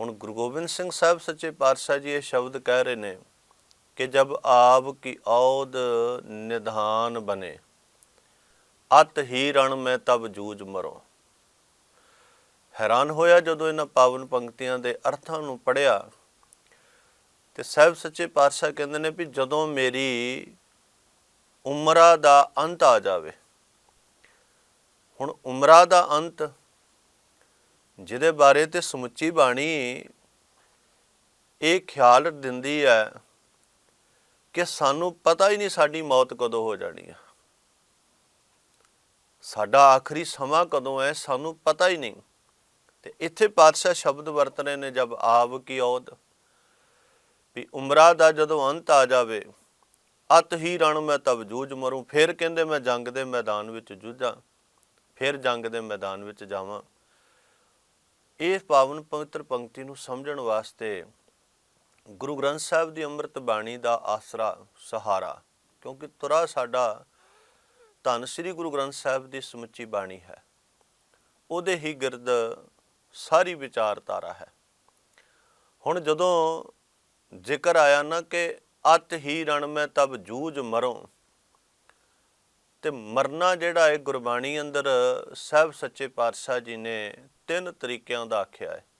ਹੁਣ ਗੁਰੂ ਗੋਬਿੰਦ ਸਿੰਘ ਸਾਹਿਬ ਸੱਚੇ ਪਾਤਸ਼ਾਹ ਜੀ ਇਹ ਸ਼ਬਦ ਕਹਿ ਰਹੇ ਨੇ ਕਿ ਜਬ ਆਪ ਕੀ ਔਦ ਨਿਧਾਨ ਬਨੇ, ਅਤ ਹੀ ਰਣ ਮੈਂ ਤਬ ਜੂਝ ਮਰੋ। ਹੈਰਾਨ ਹੋਇਆ ਜਦੋਂ ਇਹਨਾਂ ਪਾਵਨ ਪੰਕਤੀਆਂ ਦੇ ਅਰਥਾਂ ਨੂੰ ਪੜਿਆ ਤੇ ਸਾਹਿਬ ਸੱਚੇ ਪਾਤਸ਼ਾਹ ਕਹਿੰਦੇ ਨੇ ਵੀ ਜਦੋਂ ਮੇਰੀ ਉਮਰਾ ਦਾ ਅੰਤ ਆ ਜਾਵੇ, ਹੁਣ ਉਮਰਾ ਦਾ ਅੰਤ ਜਿਹਦੇ ਬਾਰੇ ਤੇ ਸਮੁੱਚੀ ਬਾਣੀ ਇਹ ਖਿਆਲ ਦਿੰਦੀ ਹੈ ਕਿ ਸਾਨੂੰ ਪਤਾ ਹੀ ਨਹੀਂ ਸਾਡੀ ਮੌਤ ਕਦੋਂ ਹੋ ਜਾਣੀ ਹੈ ਸਾਡਾ ਆਖਰੀ ਸਮਾਂ ਕਦੋਂ ਹੈ ਸਾਨੂੰ ਪਤਾ ਹੀ ਨਹੀਂ। ਤੇ ਇੱਥੇ ਪਾਤਸ਼ਾਹ ਸ਼ਬਦ ਵਰਤ ਰਹੇ ਨੇ ਜਬ ਆਵ ਕੀ ਔਦ, ਵੀ ਉਮਰਾ ਦਾ ਜਦੋਂ ਅੰਤ ਆ ਜਾਵੇ, ਅਤ ਹੀ ਰਣ ਮੈਂ ਤਬ ਜੂਝ ਮਰੂੰ, ਫਿਰ ਕਹਿੰਦੇ ਮੈਂ ਜੰਗ ਦੇ ਮੈਦਾਨ ਵਿੱਚ ਜੂਝਾਂ, ਫਿਰ ਜੰਗ ਦੇ ਮੈਦਾਨ ਵਿੱਚ ਜਾਵਾਂ। ਇਸ ਪਾਵਨ ਪਵਿੱਤਰ ਪੰਕਤੀ ਨੂੰ ਸਮਝਣ ਵਾਸਤੇ ਗੁਰੂ ਗ੍ਰੰਥ ਸਾਹਿਬ ਦੀ ਅੰਮ੍ਰਿਤ ਬਾਣੀ ਦਾ ਆਸਰਾ, ਸਹਾਰਾ, ਕਿਉਂਕਿ ਤੁਰਾ ਸਾਡਾ ਧੰਨ ਸ੍ਰੀ ਗੁਰੂ ਗ੍ਰੰਥ ਸਾਹਿਬ ਦੀ ਸਮੁੱਚੀ ਬਾਣੀ ਹੈ। ਉਹਦੇ ਹੀ ਗਿਰਦ ਸਾਰੀ ਵਿਚਾਰਧਾਰਾ ਹੈ। ਹੁਣ ਜਦੋਂ ਜ਼ਿਕਰ ਆਇਆ ਨਾ ਕਿ ਅਤ ਹੀ ਰਣ ਮੈਂ ਤਬ ਜੂਝ ਮਰੋਂ ਤੇ ਮਰਨਾ ਜਿਹੜਾ ਹੈ ਗੁਰਬਾਣੀ ਅੰਦਰ ਸਾਹਿਬ ਸੱਚੇ ਪਾਤਸ਼ਾਹ ਜੀ ਨੇ ਤਿੰਨ ਤਰੀਕਿਆਂ ਦਾ ਆਖਿਆ ਹੈ।